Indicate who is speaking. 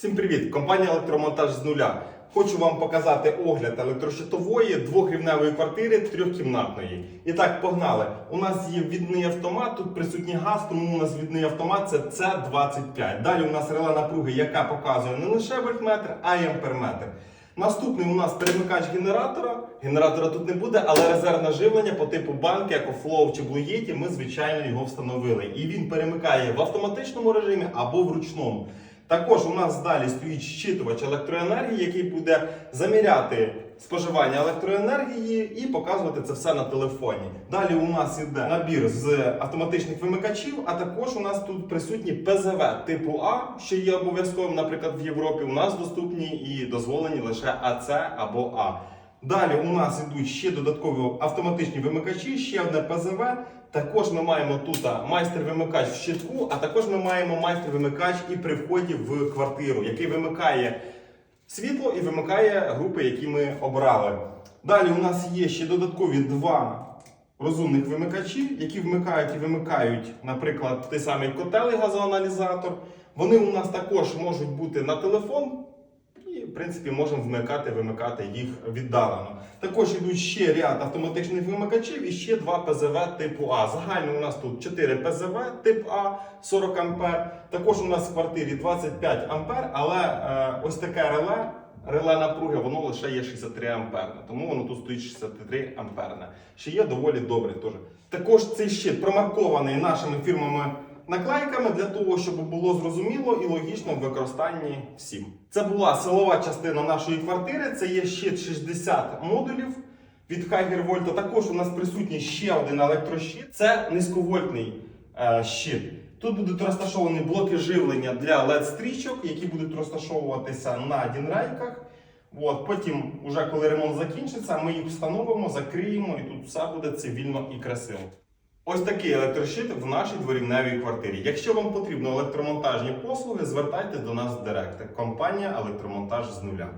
Speaker 1: Всім привіт! Компанія Електромонтаж з нуля. Хочу вам показати огляд електрощитової двохрівневої квартири трьохкімнатної. І так, погнали. У нас є відний автомат, тут присутній газ, тому у нас відний автомат це С25. Далі у нас реле напруги, яка показує не лише вольтметр, а й амперметр. Наступний у нас перемикач генератора. Генератора тут не буде, але резервне живлення по типу банки, як Flow чи Blue Yeti, ми звичайно його встановили. І він перемикає в автоматичному режимі або в ручному. Також у нас далі стоїть щитувач електроенергії, який буде заміряти споживання електроенергії і показувати це все на телефоні. Далі у нас іде набір з автоматичних вимикачів, а також у нас тут присутні ПЗВ типу А, що є обов'язковим, наприклад, в Європі. У нас доступні і дозволені лише АЦ або А. Далі у нас ідуть ще додаткові автоматичні вимикачі, ще одне ПЗВ. Також ми маємо тут майстер-вимикач в щитку, а також ми маємо майстер-вимикач і при вході в квартиру, який вимикає світло і вимикає групи, які ми обрали. Далі у нас є ще додаткові два розумних вимикачі, які вмикають і вимикають, наприклад, той самий котел і газоаналізатор. Вони у нас також можуть бути на телефон. І, в принципі, можемо вмикати, вимикати їх віддалено. Також йдуть ще ряд автоматичних вимикачів і ще два ПЗВ типу А. Загально у нас тут 4 ПЗВ тип А 40 А. Також у нас в квартирі 25 А, але е, ось таке реле. Реле напруги, воно лише є 63 амперне, тому воно тут стоїть 63 амперне. Ще є доволі добре теж. Також цей щит промаркований нашими фірмами наклейками для того, щоб було зрозуміло і логічно в використанні всім. Це була силова частина нашої квартири. Це є щит 60 модулів від Хайгер Також у нас присутній ще один електрощит. Це низьковольтний е, щит. Тут будуть розташовані блоки живлення для LED стрічок, які будуть розташовуватися на дінрейках. От, потім, уже коли ремонт закінчиться, ми їх встановимо, закриємо, і тут все буде цивільно і красиво. Ось такий електрощит в нашій дворівневій квартирі. Якщо вам потрібно електромонтажні послуги, звертайтесь до нас в директ. Компанія Електромонтаж з нуля.